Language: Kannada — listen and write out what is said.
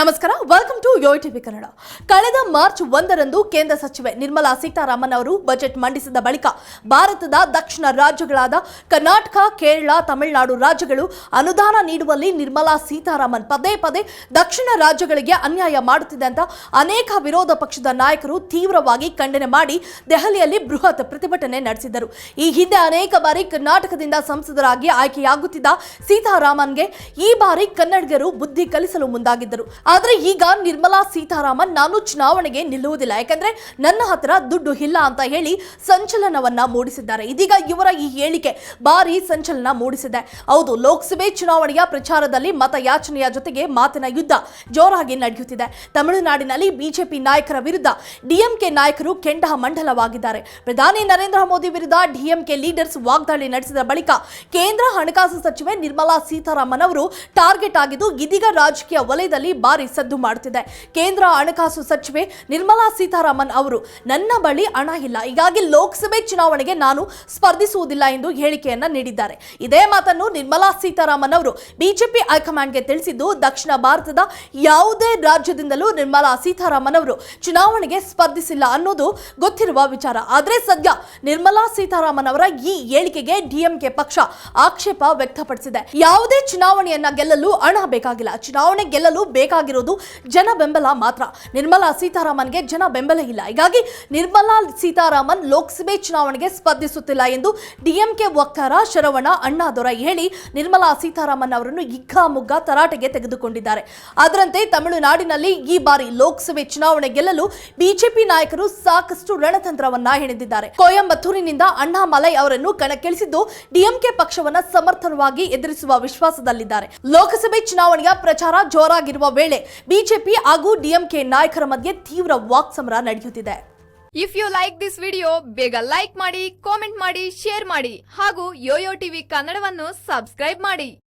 ನಮಸ್ಕಾರ welcome to Yo TV Kannada ಕಳೆದ ಮಾರ್ಚ್ ಒಂದರಂದು ಕೇಂದ್ರ ಸಚಿವೆ ನಿರ್ಮಲಾ ಸೀತಾರಾಮನ್ ಅವರು ಬಜೆಟ್ ಮಂಡಿಸಿದ ಬಳಿಕ ಭಾರತದ ದಕ್ಷಿಣ ರಾಜ್ಯಗಳಾದ ಕರ್ನಾಟಕ, ಕೇರಳ, ತಮಿಳುನಾಡು ರಾಜ್ಯಗಳು ಅನುದಾನ ನೀಡುವಲ್ಲಿ ನಿರ್ಮಲಾ ಸೀತಾರಾಮನ್ ಪದೇ ಪದೇ ದಕ್ಷಿಣ ರಾಜ್ಯಗಳಿಗೆ ಅನ್ಯಾಯ ಮಾಡುತ್ತಿದೆ ಅಂತ ಅನೇಕ ವಿರೋಧ ಪಕ್ಷದ ನಾಯಕರು ತೀವ್ರವಾಗಿ ಖಂಡನೆ ಮಾಡಿ ದೆಹಲಿಯಲ್ಲಿ ಬೃಹತ್ ಪ್ರತಿಭಟನೆ ನಡೆಸಿದರು. ಈ ಹಿಂದೆ ಅನೇಕ ಬಾರಿ ಕರ್ನಾಟಕದಿಂದ ಸಂಸದರಾಗಿ ಆಯ್ಕೆಯಾಗುತ್ತಿದ್ದ ಸೀತಾರಾಮನ್ಗೆ ಈ ಬಾರಿ ಕನ್ನಡಿಗರು ಬುದ್ಧಿ ಕಲಿಸಲು ಮುಂದಾಗಿದ್ದರು. ಆದರೆ ಈಗ ನಿರ್ಮಲಾ ಸೀತಾರಾಮನ್ ನಾನು ಚುನಾವಣೆಗೆ ನಿಲ್ಲುವುದಿಲ್ಲ. ಯಾಕಂದ್ರೆ ನನ್ನ ಹತ್ರ ದುಡ್ಡು ಇಲ್ಲ ಅಂತ ಹೇಳಿ ಸಂಚಲನವನ್ನ ಮೂಡಿಸಿದ್ದಾರೆ. ಇದೀಗ ಇವರ ಈ ಹೇಳಿಕೆ ಭಾರಿ ಸಂಚಲನ ಮೂಡಿಸಿದೆ. ಹೌದು, ಲೋಕಸಭೆ ಚುನಾವಣೆಯ ಪ್ರಚಾರದಲ್ಲಿ ಮತಯಾಚನೆಯ ಜೊತೆಗೆ ಮಾತಿನ ಯುದ್ಧ ಜೋರಾಗಿ ನಡೆಯುತ್ತಿದೆ. ತಮಿಳುನಾಡಿನಲ್ಲಿ ಬಿಜೆಪಿ ನಾಯಕರ ವಿರುದ್ಧ ಡಿಎಂಕೆ ನಾಯಕರು ಕೆಂಡ ಮಂಡಲವಾಗಿದ್ದಾರೆ. ಪ್ರಧಾನಿ ನರೇಂದ್ರ ಮೋದಿ ವಿರುದ್ಧ ಡಿಎಂಕೆ ಲೀಡರ್ಸ್ ವಾಗ್ದಾಳಿ ನಡೆಸಿದ ಬಳಿಕ ಕೇಂದ್ರ ಹಣಕಾಸು ಸಚಿವೆ ನಿರ್ಮಲಾ ಸೀತಾರಾಮನ್ ಅವರು ಟಾರ್ಗೆಟ್ ಆಗಿದ್ದು ಇದೀಗ ರಾಜಕೀಯ ವಲಯದಲ್ಲಿ ಭಾರಿ ಸದ್ದು ಮಾಡುತ್ತಿದೆ. ಕೇಂದ್ರ ಹಣಕಾಸು ಸಚಿವೆ ನಿರ್ಮಲಾ ಸೀತಾರಾಮನ್ ಅವರು, ನನ್ನ ಬಳಿ ಹಣ ಇಲ್ಲ. ಹೀಗಾಗಿ ಲೋಕಸಭೆ ಚುನಾವಣೆಗೆ ನಾನು ಸ್ಪರ್ಧಿಸುವುದಿಲ್ಲ ಎಂದು ಹೇಳಿಕೆಯನ್ನ ನೀಡಿದ್ದಾರೆ. ಇದೇ ಮಾತನ್ನು ನಿರ್ಮಲಾ ಸೀತಾರಾಮನ್ ಅವರು ಬಿಜೆಪಿ ಹೈಕಮಾಂಡ್ಗೆ ತಿಳಿಸಿದ್ದು, ದಕ್ಷಿಣ ಭಾರತದ ಯಾವುದೇ ರಾಜ್ಯದಿಂದಲೂ ನಿರ್ಮಲಾ ಸೀತಾರಾಮನ್ ಅವರು ಚುನಾವಣೆಗೆ ಸ್ಪರ್ಧಿಸಿಲ್ಲ ಅನ್ನೋದು ಗೊತ್ತಿರುವ ವಿಚಾರ. ಆದರೆ ಸದ್ಯ ನಿರ್ಮಲಾ ಸೀತಾರಾಮನ್ ಅವರ ಈ ಹೇಳಿಕೆಗೆ ಡಿಎಂಕೆ ಪಕ್ಷ ಆಕ್ಷೇಪ ವ್ಯಕ್ತಪಡಿಸಿದೆ. ಯಾವುದೇ ಚುನಾವಣೆಯನ್ನ ಗೆಲ್ಲಲು ಹಣ ಬೇಕಾಗಿಲ್ಲ. ಚುನಾವಣೆ ಗೆಲ್ಲಲು ಬೇಕಾಗಿರೋದು ಜನ ಬೆಂಬಲ ಮಾತ್ರ. ನಿರ್ಮಲಾ ಸೀತಾರಾಮನ್ಗೆ ಜನ ಬೆಂಬಲ ಇಲ್ಲ. ಹೀಗಾಗಿ ನಿರ್ಮಲಾ ಸೀತಾರಾಮನ್ ಲೋಕಸಭೆ ಚುನಾವಣೆಗೆ ಸ್ಪರ್ಧಿಸುತ್ತಿಲ್ಲ ಎಂದು ಡಿಎಂಕೆ ವಕ್ತಾರ ಶರವಣ ಅಣ್ಣಾದೊರೈ ಹೇಳಿ ನಿರ್ಮಲಾ ಸೀತಾರಾಮನ್ ಅವರನ್ನು ಇಗ್ಗಾಮುಗ್ಗ ತರಾಟೆಗೆ ತೆಗೆದುಕೊಂಡಿದ್ದಾರೆ. ಅದರಂತೆ ತಮಿಳುನಾಡಿನಲ್ಲಿ ಈ ಬಾರಿ ಲೋಕಸಭೆ ಚುನಾವಣೆ ಗೆಲ್ಲಲು ಬಿಜೆಪಿ ನಾಯಕರು ಸಾಕಷ್ಟು ರಣತಂತ್ರವನ್ನ ಹೆಣೆದಿದ್ದಾರೆ. ಕೊಯಂಬತ್ತೂರಿನಿಂದ ಅಣ್ಣಾಮಲೈ ಅವರನ್ನು ಕಣಕ್ಕಿಳಿಸಿದ್ದು ಡಿಎಂಕೆ ಪಕ್ಷವನ್ನ ಸಮರ್ಥನವಾಗಿ ಎದುರಿಸುವ ವಿಶ್ವಾಸದಲ್ಲಿದ್ದಾರೆ. ಲೋಕಸಭೆ ಚುನಾವಣೆಯ ಪ್ರಚಾರ ಜೋರಾಗಿರುವ ವೇಳೆ ಬಿಜೆಪಿ ಹಾಗೂ ಡಿಎಂಕೆ ನಾಯಕರ ಮಧ್ಯೆ ತೀವ್ರ ವಾಕ್ಸಮರ ನಡೆಯುತ್ತಿದೆ. If you like this video ಬೇಗ ಲೈಕ್ ಮಾಡಿ ಕಾಮೆಂಟ್ ಮಾಡಿ ಶೇರ್ ಮಾಡಿ ಹಾಗೂ ಯೋಯೋ ಟಿವಿ ಕನ್ನಡವನ್ನು ಸಬ್ಸ್ಕ್ರೈಬ್ ಮಾಡಿ.